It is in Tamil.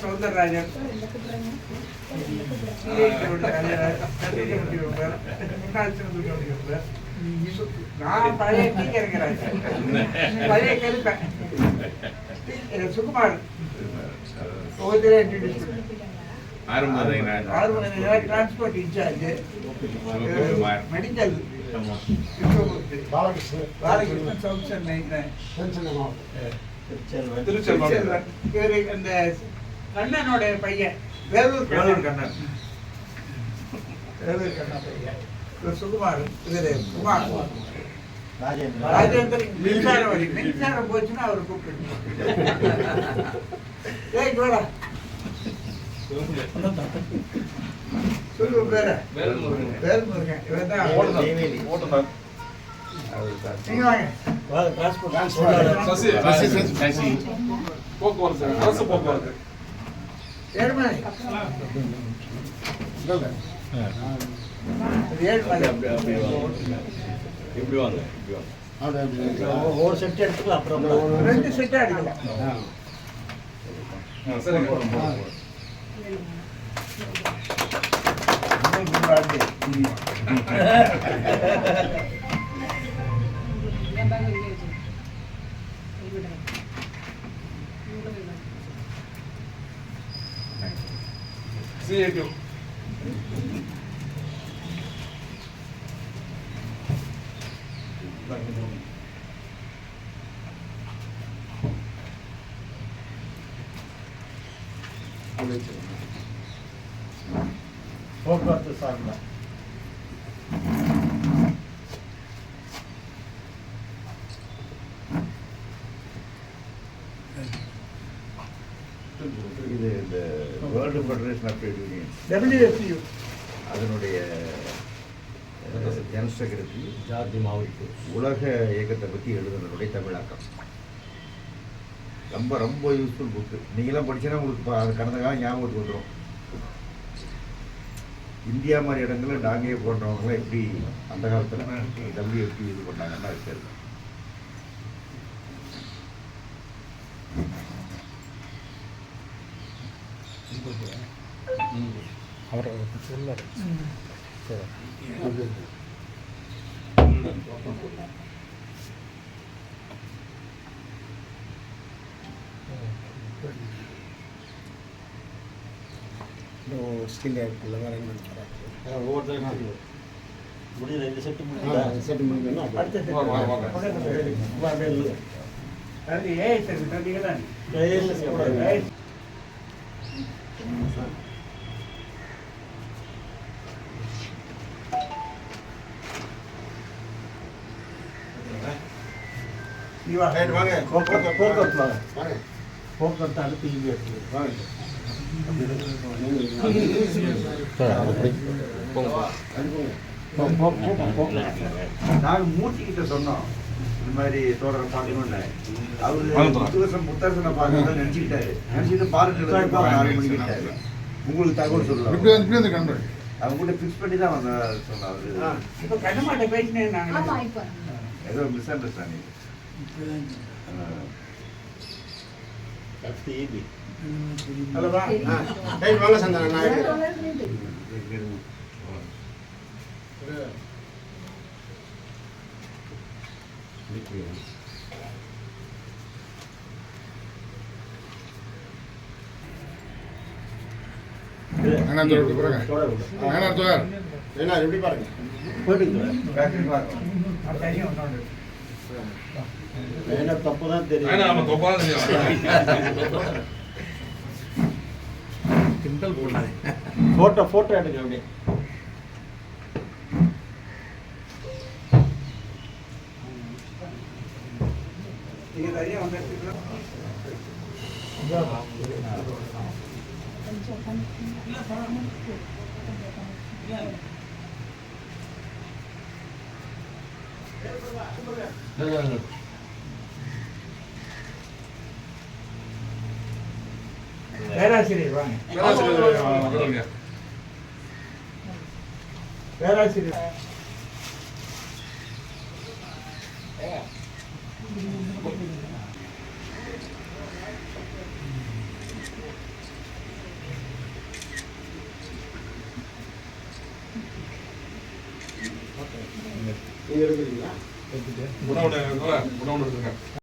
சௌந்தரராஜன் நான் பழைய டீச்சருங்கிறாங்க பழைய கருப்பேன் Sukumar ஒவ்வொருத்தரே introduce transport incharge medical Balakrishnan Balakrishnan south Chennai Thiruchelvam இவரு இந்த கண்ணனோட பையன். வேலூர் வேலூர் கண்ணன். வேலூர் கண்ணன் பையன். இவர் சுகுமார். இவரு குமார். ராஜேந்திரன். மின்சாரம் வரி மின்சாரம் போச்சுன்னா அவர் கூப்பிட்டு ஏய் கோடா சொல்லு பேர. வேல்முருகன். வேல்முருகன். தான் ஓட்டுநர் ஓட்டுநர் போக்குவரத்து அரசு போக்குவரத்து ஏழுமலை வாங்க ஒரு செட் எடுத்துக்கலாம் அப்புறம் ரெண்டு செட்டா அடிக்கலாம் ஆ, சரிங்க சிஏடி போக்குவரத்து சார்ந்த இது இந்த world federation of trade union WFTU அதனுடைய ஜெனரல் செக்ரட்டரி ஜார்ஜ் மாவட்டத்து உலக இயக்கத்தை பற்றி எழுதுனதுடைய தமிழாக்கம். ரொம்ப ரொம்ப யூஸ்ஃபுல் புக்கு நீங்களாம் படிச்சீங்கன்னா உங்களுக்கு ப- அது கடந்த காலம் ஞாபகத்துக்கு வந்துடும் இந்தியா மாதிரி இடங்கள்ல டாங்கே போன்றவங்களாம் எப்படி அந்த காலத்தில் டபிள்யூஎஃபி இது பண்ணாங்கன்னா அது தெரியும் ஸ்கில் ஆகிட்டுல அரேஞ்ச்மெண்ட் தராங்க ஒவ்வொருத்தரும் முடியல இந்த செட்டு அடுத்த ஏஐ செக்ரட்டரி நீங்க தான் ஏஐ நீ வா. வாங்க போக்குவரத்து போக்குவரத்து வாங்க வாங்க போக்குவரத்து அடுத்து இங்கே இருக்குது வாங்க நாங்கள் மூர்த்தி கிட்ட சொன்னோம் இந்த மாதிரி தோழரை பார்க்கணும்னு. அவரு வருஷம் முத்தரசனை பார்க்கணும்னு நினச்சிக்கிட்டாரு. நினச்சிட்டு பார்த்துட்டு ஆறு மணிக்கிட்டாரு உங்களுக்கு தகவல் கண்டு அவங்க கூட ஃபிக்ஸ் பண்ணி தான் வந்த இப்போ ஏதோ மிஸ் அண்டர்ஸ்டாண்டிங் அடுத்து ஈபி ஹலோ வா. ஆ. ரைட் வாங்க ரெண்டு. என்ன பாருங்க எப்படி பாருங்க? தப்பு தான் தெரியும். ஃபோட்டோ ஃபோட்டோ எடுங்க அப்படியே. நீங்க தனியா வந்துருக்கீங்களா? கொஞ்சம் கம்மி. பேராசிரியர் வாங்க. பேராசிரியர் பேராசிரியர். எடுக்கிறீங்களா குடவுன் உணவு குடவுன் எடுத்துங்க